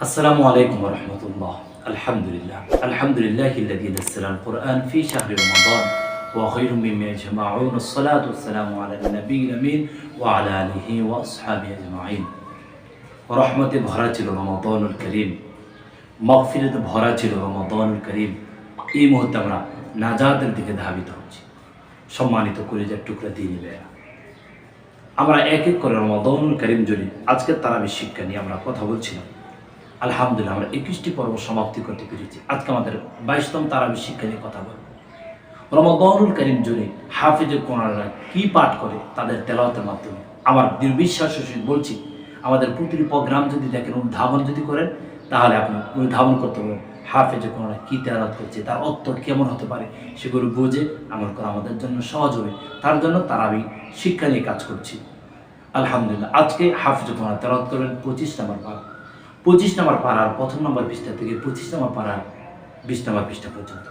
السلام عليكم ورحمة الله الحمد لله الحمد لله الذي نزل القرآن في شهر رمضان وخير مما يجمعون الصلاة والسلام على النبي الأمين وعلى آله وأصحابه أجمعين রহমতে ভরা ছিল রমাদানুল করিম মগফিরতে ভরা ছিল রমাদানুল করিম এই মুহূর্তে আমরা নাজাতের দিকে ধাবিত হচ্ছি সম্মানিত কলিজার টুকরা দিয়ে বেয়া আমরা এক এক করে রমাদানুল করিম জুড়ে আজকের তারাবি শিক্ষা নিয়ে আমরা কথা বলছিলাম আলহামদুলিল্লাহ, আমরা একুশটি পর্ব সমাপ্তি করতে পেরেছি। আজকে আমাদের বাইশতম তারাবি শিক্ষা নিয়ে কথা বলব। রমাদানুল করিম জুড়ে হাফিজে কোরআনরা কি পাঠ করে তাদের তেলাওয়াতের মাধ্যমে? আমার নির্বিশ্বাসের সহিত বলছি, আমাদের প্রতিটি প্রোগ্রাম যদি দেখেন, উদ্ভাবন যদি করেন, তাহলে আপনি উদ্ভাবন করতে পারবেন হাফেজে কোরআন কি তেলাওয়াত করছে, তার অর্থ কেমন হতে পারে, সেগুলো বুঝে আমার করা আমাদের জন্য সহজ হবে। তার জন্য তারা আমি শিক্ষা নিয়ে কাজ করছি। আলহামদুলিল্লাহ, আজকে হাফিজ কোরআন তেলাওয়াত করবেন পঁচিশ নম্বর পার পঁচিশ নম্বর পাড়ার প্রথম নম্বর পৃষ্ঠা থেকে পঁচিশ নম্বর পাড়ার বিশ নম্বর পৃষ্ঠা পর্যন্ত।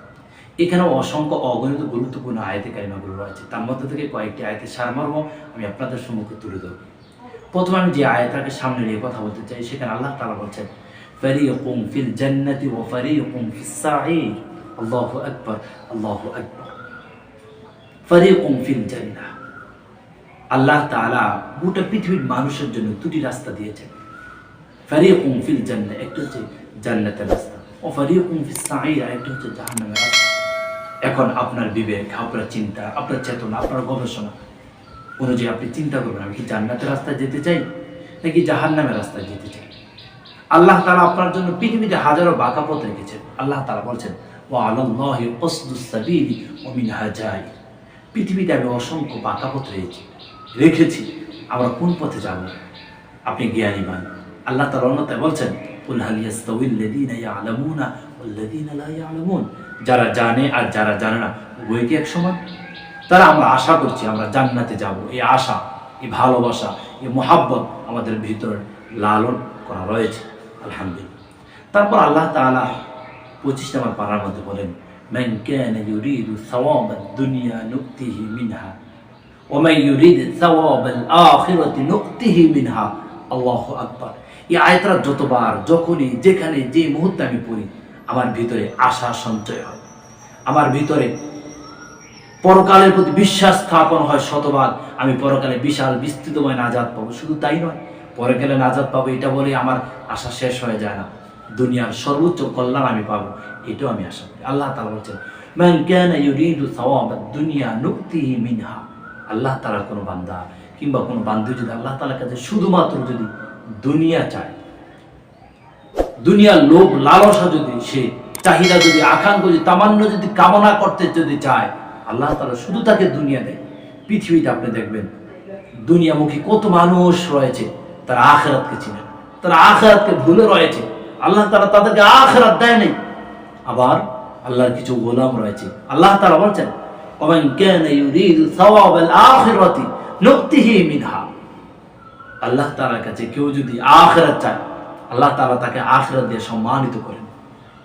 এখানেও অসংখ্য অগণিত গুরুত্বপূর্ণ আয়তে কারিমাগুলো রয়েছে। তার মধ্যে থেকে কয়েকটি আয়তের সারমর্ম আমি আপনাদের সম্মুখে তুলে ধরব। প্রথমে আমি যে আয়তাকে সামনে নিয়ে কথা বলতে চাই, সেখানে আল্লাহ তালা বলছেন ফেরি ফারিকুম ফিল জান্নাতি ওয়া ফারিকুম ফিস আল্লাহ আল্লাহু আল্লাহ আল্লাহু আকবার। ফারিকুম ফিল জান্নাহ। আল্লাহ তাআলা গোটা পৃথিবীর মানুষের জন্য দুটি রাস্তা দিয়েছেন। ফারিকুম ফিল জান্নাহ, একটা হচ্ছে জান্নাতের রাস্তা। ও ফারিকুম ফিস সাঈর, একটা হচ্ছে জাহান্নামের রাস্তা। এখন আপনার বিবেক, আপনার চিন্তা, আপনার চেতনা, আপনার গবেষণা অনুযায়ী আপনি চিন্তা করবেন, আমি কি জান্নাতের রাস্তায় যেতে চাই, নাকি জাহান্নামের রাস্তায় যেতে চাই? আল্লাহ তালা আপনার জন্য পৃথিবীতে হাজারো বাঁকা পথ রেখেছেন। আল্লাহ তালা বলছেন ও আল্লাহি কসদুসাবিলি ও মিনহাজাই। পৃথিবীতে আমি অসংখ্য বাঁকা পথ রয়েছি রেখেছি। আমরা কোন পথে যাব? আপনি জ্ঞানী মান আল্লাহ তালা অন্যতায় বলছেন কুল হাল ইয়াস্তাউিল্লাযীনা ইয়ালামুনা ওয়াল্লাযীনা লা ইয়ালামুন যারা জানে আর যারা জানে না উভয় কি এক সমান তারা আমরা আশা করছি আমরা জান্নাতে যাব এই আশা এই ভালোবাসা এই মোহাব্বত আমাদের ভিতরে লালন করা রয়েছে আলহামদুলিল্লাহ তারপর আল্লাহ তাআলা পঁচিশ নম্বর পাড়ার মধ্যে বলেন من كان يريد ثواب الدنيا نؤته منها ومن يريد ثواب الآخرة نؤته منها আল্লাহ আকবার এই আয়তরা যতবার, যখনই, যেখানে, যে মুহূর্তে আমি পড়ি, আমার ভিতরে আশা সঞ্চয় হয়। আমার ভিতরে পরকালের প্রতি বিশ্বাস স্থাপন হয় শতভাগ। আমি পরকালে বিশাল বিস্তৃতময় নাজাদ পাবো। শুধু তাই নয়, পরকালে নাজাদ পাবো এটা বলে আমার আশা শেষ হয়ে যায় না। দুনিয়ার সর্বোচ্চ কল্যাণ আমি পাবো, এটাও আমি আশা করি। আল্লাহ তালা বলছেন, মান কানা ইউরিদু সাওয়াব দুনিয়া নুক্তিহি মিনহা। আল্লাহ তাআলা কোনো বান্দা কিংবা কোনো বান্ধব যদি আল্লাহ তাআলার কাছে শুধুমাত্র যদি দুনিয়া চায় দুনিয়ার লোভ লালসা যদি সে চাহিদা যদি আকাঙ্ক্ষ যদি তামান্য যদি কামনা করতে যদি চায় আল্লাহ তালা শুধু তাকে দুনিয়া দেয় পৃথিবীতে আপনি দেখবেন দুনিয়ামুখী কত মানুষ রয়েছে তারা আখেরাতকে চিনে তারা আখেরাতকে ভুলে রয়েছে আল্লাহ তালা তাদেরকে আখেরাত দেয় নেই আবার আল্লাহর কিছু গোলাম রয়েছে আল্লাহ তালা বলছেন ومن كان يريد ثواب الآخرة نؤته منها আল্লাহ তাআলার কাছে কেউ যদি আখরাত চায়, আল্লাহ তাআলা তাকে আখিরাত দিয়ে সম্মানিত করেন।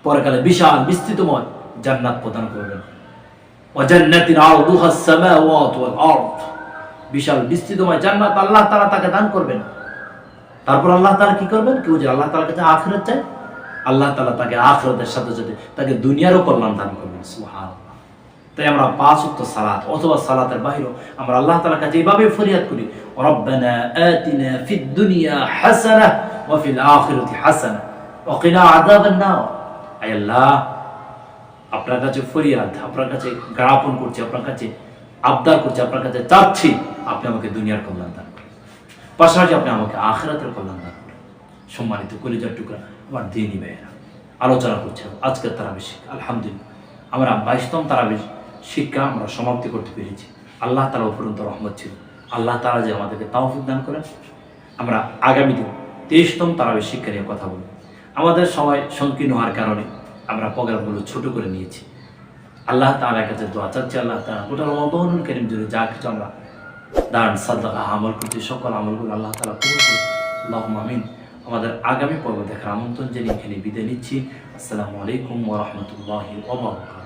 পরকালে বিশাল বিস্তৃতময় জান্নাত প্রদান করবেন। ওয়াজান্নাতিন আরদুহা সামাওয়াত ওয়াল আরদ। বিশাল বিস্তৃতময় জান্নাত আল্লাহ তাআলা তাকে দান করবেন। তারপর আল্লাহ তাআলা কি করবেন? কেউ যে আল্লাহ তাআলার কাছে আখিরাত চায়, আল্লাহ তাআলা তাকে আখিরাতের সাথে সাথে তাকে দুনিয়ারও কল্যাণ দান করবেন। সুবহানাল্লাহ। তাই আমরা পাঁচ উক্ত সালাত অথবা সালাতের বাহিরও আমরা আল্লাহ তাআলার কাছে এইভাবে ফরিয়াদ করি, রব্বানা আতিনা ফিদ দুনিয়া হাসানাহ ওয়া ফিল আখিরাতি হাসানাহ ওয়া কিনা আযাবান নার। আয় আল্লাহ, আপনার কাছে ফরিয়াদ, আপনার কাছে জ্ঞাপন করছি, আপনার কাছে আবদার করছি, আপনার কাছে চাচ্ছি, আপনি আমাকে দুনিয়ার কল্যাণ দান করেন। পাশাপাশি আপনি আমাকে আখেরাতের কল্যাণ দান সম্মানিত কলিজার টুকরা আমার দিনই বেয়েরা আলোচনা করছে আজকের তারা বেশি আলহামদুলিল্লাহ, আমরা বাইশতম তারাবি শিক্ষা আমরা সমাপ্তি করতে পেরেছি। আল্লাহ তালা উপরন্ত রহমত ছিল। আল্লাহ তালা যে আমাদেরকে তাওফিক দান করেন। আমরা আগামী দিন তেইশতম তারাবি শিক্ষা নিয়ে কথা বলব। আমাদের সময় সংকীর্ণ হওয়ার কারণে আমরা প্রোগ্রামগুলো ছোট করে নিয়েছি। আল্লাহ তালার কাছে দোয়া চাচ্ছি। আল্লাহ তালা গোটা রমাবহনুল করিম জুড়ে যা কিছু আমরা দান সাদ্দাকা আমল করছি, সকল আমলগুলো আল্লাহ তালা কবুল আল্লাহ আমিন। আমাদের আগামী পর্ব দেখার আমন্ত্রণ জেনে এখানে বিদায় নিচ্ছি। আসসালামু আলাইকুম ওরহমতুল্লাহ ওবরাকাতুহু